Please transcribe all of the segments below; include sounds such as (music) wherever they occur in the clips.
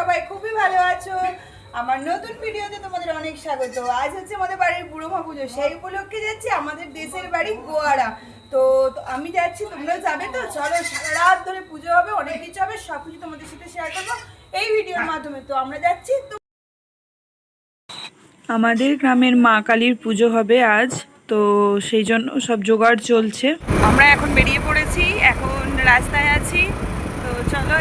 সবাই খুবই ভালো আছো। আমার নতুন ভিডিওতে তোমাদের অনেক স্বাগত। আজ হচ্ছে আমাদের বাড়ির বুড়োমা পুজো। সেই উপলক্ষে যাচ্ছি আমাদের দেশের বাড়ি গোয়ারা। তো আমি যাচ্ছি তোমরা যাবে তো? চলো সারা রাত ধরে পুজো হবে অনেক কিছু হবে সব কিছু তোমাদের সাথে শেয়ার করব এই ভিডিওর মাধ্যমে। তো আমরা যাচ্ছি আমাদের গ্রামের মা কালীর পুজো হবে আজ তো সেই জন্য সব জোগাড় চলছে। আমরা এখন বেরিয়ে পড়েছি এখন রাস্তায় আছি। তো চলো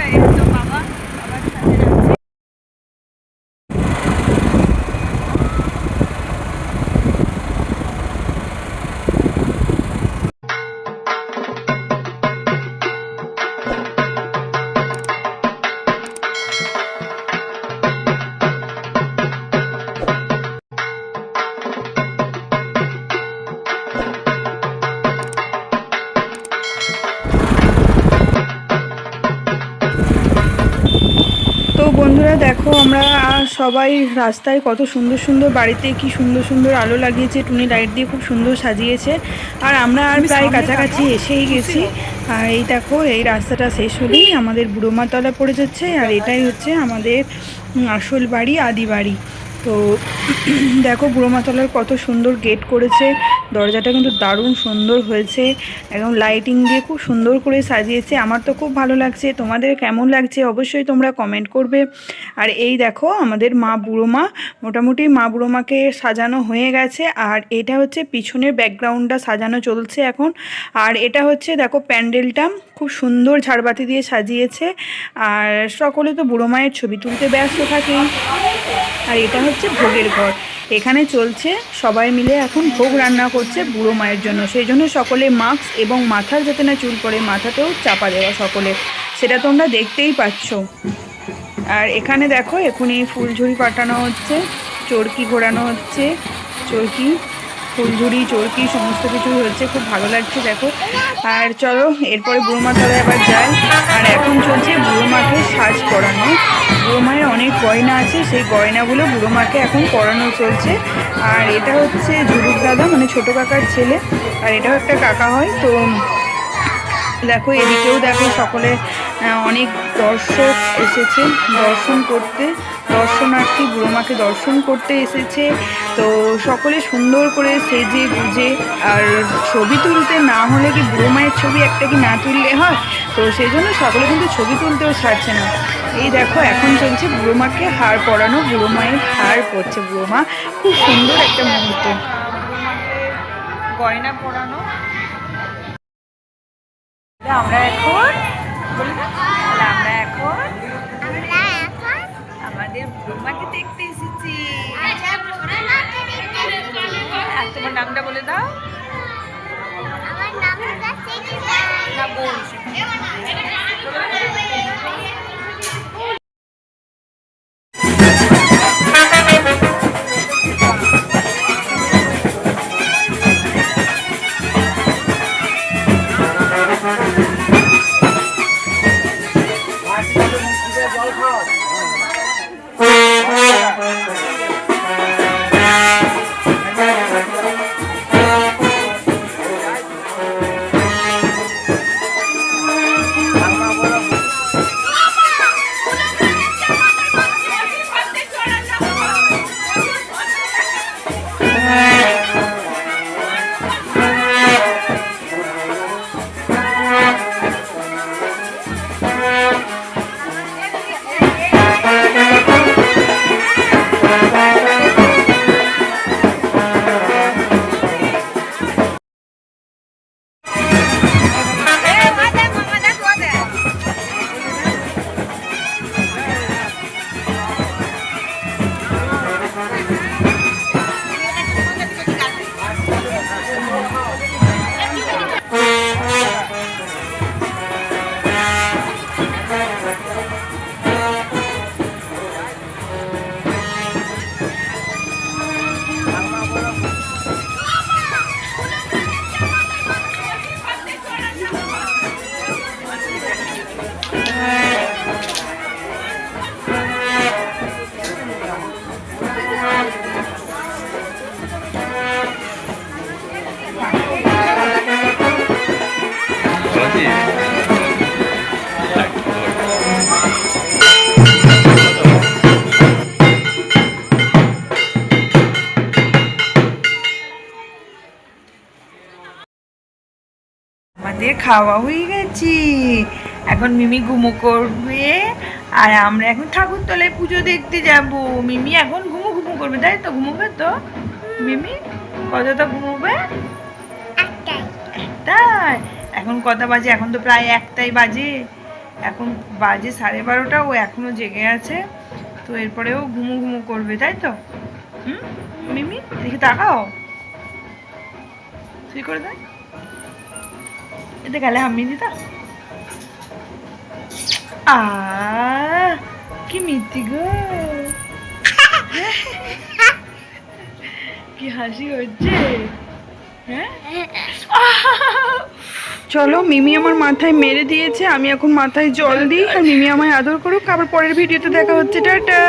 বন্ধুরা দেখো আমরা সবাই রাস্তায় কত সুন্দর সুন্দর বাড়িতে কি সুন্দর সুন্দর আলো লাগিয়েছে টুনি লাইট দিয়ে খুব সুন্দর সাজিয়েছে। আর আমরা আর প্রায় কাছাকাছি এসেই গেছি। আর এই দেখো এই রাস্তাটা শেষ হলেই আমাদের বুড়োমাতলা পড়ে যাচ্ছে আর এটাই হচ্ছে আমাদের আসল বাড়ি আদি বাড়ি। তো (clears throat) দেখো বুড়োমাতলার কত সুন্দর গেট করেছে। দরজাটা কিন্তু দারুণ সুন্দর হয়েছে। একদম লাইটিং দিয়ে খুব সুন্দর করে সাজিয়েছে। আমার তো খুব ভালো লাগছে। তোমাদের কেমন লাগছে অবশ্যই তোমরা কমেন্ট করবে। আর এই দেখো আমাদের মা বুড়ো মা মোটামুটি মা বুড়ো মাকে সাজানো হয়ে গেছে। আর এটা হচ্ছে পিছনের ব্যাকগ্রাউন্ডটা সাজানো চলছে এখন। আর এটা হচ্ছে দেখো প্যান্ডেলটা। খুব সুন্দর ঝাড়বাতি দিয়ে সাজিয়েছে। আর সকলে তো বুড়ো মায়ের ছবি তুলতে ব্যস্ত থাকে। আর এটা হচ্ছে ভোগের ঘর। এখানে চলছে, সবাই মিলে এখন ভোগ রান্না করছে বুড়ো মায়ের জন্য। সেই জন্য সকলে মাস্ক এবং মাথার যাতে না চুল পড়ে, মাথাতেও চাপা দেওয়া সকলে সেটা তোমরা দেখতেই পাচ্ছ। আর এখানে দেখো এখনই ফুলঝুরি পাঠানো হচ্ছে, চরকি ঘোরানো হচ্ছে, চরকি, ফুলঝুরি, চরকি, সমস্ত কিছু হচ্ছে। খুব ভালো লাগছে, দেখো। আর চলো, এরপরে বুড়ো মা তলায় আবার যায় আর এখন চলছে বুড়ো মাকে সাজ পরানো। বুড়ো মায়ের অনেক গয়না আছে, সেই গয়নাগুলো বুড়ো মাকে এখন পরানো চলছে। আর এটা হচ্ছে ঝুরুক দাদা মানে ছোটো কাকার ছেলে। আর এটাও একটা কাকা হয়, তো দেখো, এদিকেও দেখো সকলে অনেক দর্শক এসেছে দর্শন করতে। দর্শনার্থী বুড়োমাকে দর্শন করতে এসেছে। তো সকলে সুন্দর করে সেজে গুজে, আর ছবি তুলতে না হলে কি বুড়ো মায়ের ছবি একটা কি না তুললে হয়? তো সেই জন্য সকলে কিন্তু ছবি তুলতেও ছাড়ছে না। এই দেখো, এখন চলছে বুড়ো মাকে হার পরানো বুড়ো মায়ের হার পরছে বুড়ো মা খুব সুন্দর একটা মুহূর্ত। গয়না পরানো। আমরা এখন আমরা এখন আমাদের ব্রহ্মাকে দেখতে এসেছি। আর তোমার নামটা বলে দাও। না বোন দিয়ে খাওয়া হয়ে গেছি। এখন মিমি ঘুমো করবে আর আমরা এখন ঠাকুর তলায় পুজো দেখতে যাব। মিমি এখন ঘুমো ঘুমো করবে তাই তো ঘুমোবে তো? মিমি কতটা ঘুমোবে? একটাই। এখন কটা বাজে? এখন তো প্রায় একটাই বাজে। এখন বাজে সাড়ে বারোটা ও এখনও জেগে আছে। তো এরপরেও ঘুমো ঘুমো করবে তাই তো? হুম? মিমি এদিকে তাকাও। তুই করে দেয় এতে গেলে হামিয়ে দিতা আ, কি মিথ্যি গো। কি হাসি হচ্ছে। হ্যাঁ? চলো মিমি আমার মাথায় মেরে দিয়েছে, আমি এখন মাথায় জল দিই, আর মিমি আমায় আদর করুক, আবার পরের ভিডিওতে দেখা হচ্ছে, টাটা।